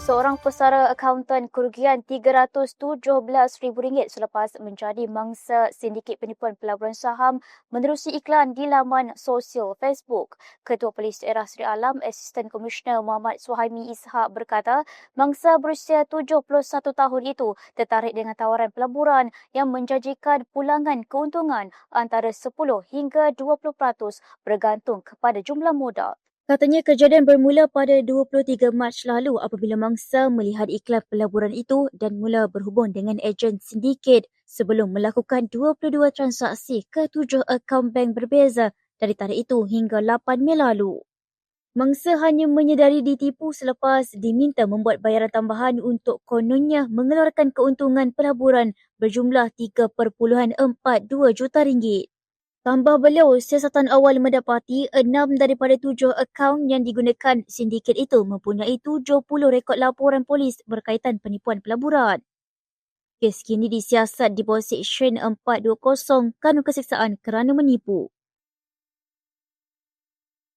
Seorang pesara akauntan kerugian RM317,000 selepas menjadi mangsa sindiket penipuan pelaburan saham menerusi iklan di laman sosial Facebook. Ketua Polis Daerah Seri Alam, Asisten Komisioner Muhammad Suhaimi Ishak berkata, mangsa berusia 71 tahun itu tertarik dengan tawaran pelaburan yang menjanjikan pulangan keuntungan antara 10 hingga 20% bergantung kepada jumlah modal. Katanya kejadian bermula pada 23 Mac lalu apabila mangsa melihat iklan pelaburan itu dan mula berhubung dengan ejen sindiket sebelum melakukan 22 transaksi ke tujuh akaun bank berbeza dari tarikh itu hingga 8 Mei lalu. Mangsa hanya menyedari ditipu selepas diminta membuat bayaran tambahan untuk kononnya mengeluarkan keuntungan pelaburan berjumlah 3.42 juta ringgit. Tambah beliau, siasatan awal mendapati enam daripada tujuh akaun yang digunakan sindiket itu mempunyai 70 rekod laporan polis berkaitan penipuan pelaburan. Kes kini disiasat di bawah Seksyen 420 Kanun Keseksaan kerana menipu.